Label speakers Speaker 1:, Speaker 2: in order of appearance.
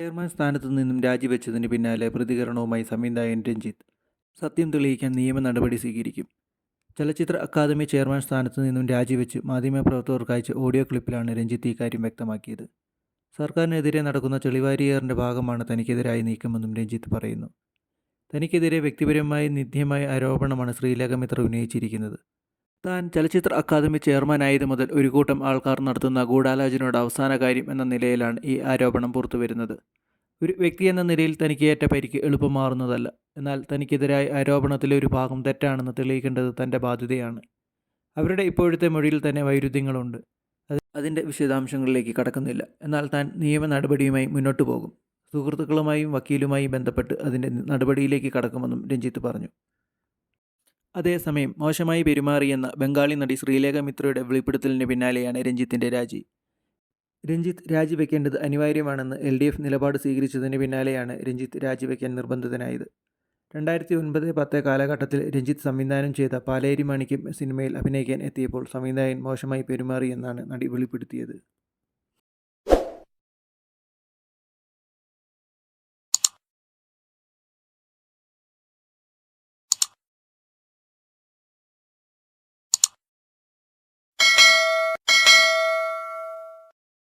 Speaker 1: Chairman സ്ഥാനത്തു നിന്നും രാജിവെച്ചതിന് പിന്നാലെ പ്രതികരണവുമായി സംവിധായകൻ രഞ്ജിത്ത്. സത്യം തെളിയിക്കാൻ നിയമ നടപടി സ്വീകരിക്കും. ചലച്ചിത്ര അക്കാദമി ചെയർമാൻ സ്ഥാനത്തു നിന്നും രാജിവെച്ച് മാധ്യമപ്രവർത്തകർക്ക് അയച്ച ഓഡിയോ ക്ലിപ്പിലാണ് രഞ്ജിത്ത് ഇക്കാര്യം വ്യക്തമാക്കിയത്. സർക്കാരിനെതിരെ നടക്കുന്ന ചെളിവാരിയേറിന്റെ ഭാഗമാണ് തനിക്കെതിരായി നീക്കമെന്നും രഞ്ജിത്ത് പറയുന്നു. തനിക്കെതിരെ വ്യക്തിപരമായി നിത്യമായ ആരോപണമാണ് ശ്രീലേഖ മിത്ര ഉന്നയിച്ചിരിക്കുന്നത്. താൻ ചലച്ചിത്ര അക്കാദമി ചെയർമാനായത് മുതൽ ഒരു കൂട്ടം ആൾക്കാർ നടത്തുന്ന ഗൂഢാലോചനയുടെ അവസാന കാര്യം എന്ന നിലയിലാണ് ഈ ആരോപണം പുറത്തുവരുന്നത്. ഒരു വ്യക്തി എന്ന നിലയിൽ തനിക്ക് ഏറ്റ പരിക്ക് എളുപ്പം മാറുന്നതല്ല എന്നാൽ തനിക്കെതിരായ ആരോപണത്തിലെ ഒരു ഭാഗം തെറ്റാണെന്ന് തെളിയിക്കേണ്ടത് തന്റെ ബാധ്യതയാണ്. അവരുടെ ഇപ്പോഴത്തെ മൊഴിയിൽ തന്നെ വൈരുദ്ധ്യങ്ങളുണ്ട്. അത് അതിന്റെ വിശദാംശങ്ങളിലേക്ക് കടക്കുന്നില്ല. എന്നാൽ താൻ നിയമ നടപടിയുമായി മുന്നോട്ട് പോകും സുഹൃത്തുക്കളുമായും വക്കീലുമായും ബന്ധപ്പെട്ട് അതിന്റെ നടപടിയിലേക്ക് കടക്കുമെന്നും രഞ്ജിത്ത് പറഞ്ഞു. അതേസമയം മോശമായി പെരുമാറിയെന്ന ബംഗാളി നടി ശ്രീലേഖ മിത്രയുടെ വെളിപ്പെടുത്തലിന് പിന്നാലെയാണ് രഞ്ജിത്തിന്റെ രാജി. രഞ്ജിത്ത് രാജിവെക്കേണ്ടത് അനിവാര്യമാണെന്ന് എൽ ഡി എഫ് നിലപാട് സ്വീകരിച്ചതിന് പിന്നാലെയാണ് രഞ്ജിത്ത് രാജിവെക്കാൻ നിർബന്ധിതനായത്. രണ്ടായിരത്തി ഒൻപത് പത്ത് കാലഘട്ടത്തിൽ രഞ്ജിത്ത് സംവിധാനം ചെയ്ത പാലേരി മാണിക്യം സിനിമയിൽ അഭിനയിക്കാൻ എത്തിയപ്പോൾ സംവിധായകൻ മോശമായി പെരുമാറിയെന്നാണ് നടി വെളിപ്പെടുത്തിയത്.